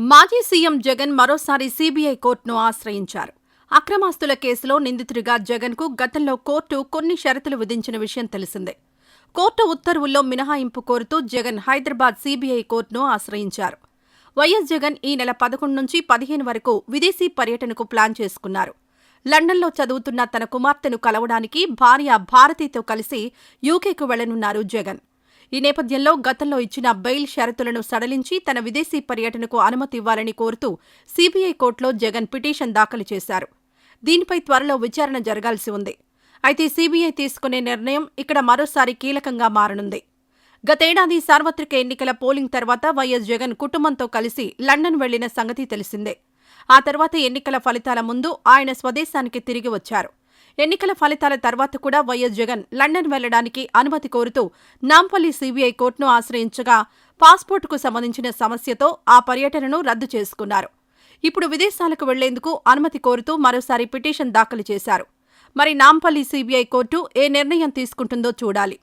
మాజీ సీఎం జగన్ మరోసారి సీబీఐ కోర్టును ఆశ్రయించారు. అక్రమాస్తుల కేసులో నిందితుడిగా జగన్కు గతంలో కోర్టు కొన్ని షరతులు విధించిన విషయం తెలిసిందే. కోర్టు ఉత్తర్వుల్లో మినహాయింపు కోరుతూ జగన్ హైదరాబాద్ సీబీఐ కోర్టును ఆశ్రయించారు. వైఎస్ జగన్ ఈ నెల పదకొండు నుంచి పదిహేను వరకు విదేశీ పర్యటనకు ప్లాన్ చేసుకున్నారు. లండన్లో చదువుతున్న తన కుమార్తెను కలవడానికి భార్య భారతితో కలిసి యూకేకు వెళ్ళనున్నారు జగన్. ఈ నేపథ్యంలో గతంలో ఇచ్చిన బెయిల్ షరతులను సడలించి తన విదేశీ పర్యటనకు అనుమతి ఇవ్వాలని కోరుతూ సీబీఐ కోర్టులో జగన్ పిటిషన్ దాఖలు చేశారు. దీనిపై త్వరలో విచారణ జరగాల్సి ఉంది. అయితే సీబీఐ తీసుకునే నిర్ణయం ఇక్కడ మరోసారి కీలకంగా మారనుంది. గతేడాది సార్వత్రిక ఎన్నికల పోలింగ్ తర్వాత వైఎస్ జగన్ కుటుంబంతో కలిసి లండన్ వెళ్ళిన సంగతి తెలిసిందే. ఆ తర్వాత ఎన్నికల ఫలితాల ముందు ఆయన స్వదేశానికి తిరిగి వచ్చారు. ఎన్నికల ఫలితాల తర్వాత కూడా వైఎస్ జగన్ లండన్ వెళ్ళడానికి అనుమతి కోరుతూ నాంపల్లి సీబీఐ కోర్టును ఆశ్రయించగా పాస్పోర్టుకు సంబంధించిన సమస్యతో ఆ పర్యటనను రద్దు చేసుకున్నారు. ఇప్పుడు విదేశాలకు వెళ్ళేందుకు అనుమతి కోరుతూ మరోసారి పిటిషన్ దాఖలు చేశారు. మరి నాంపల్లి సీబీఐ కోర్టు ఏ నిర్ణయం తీసుకుంటుందో చూడాలి.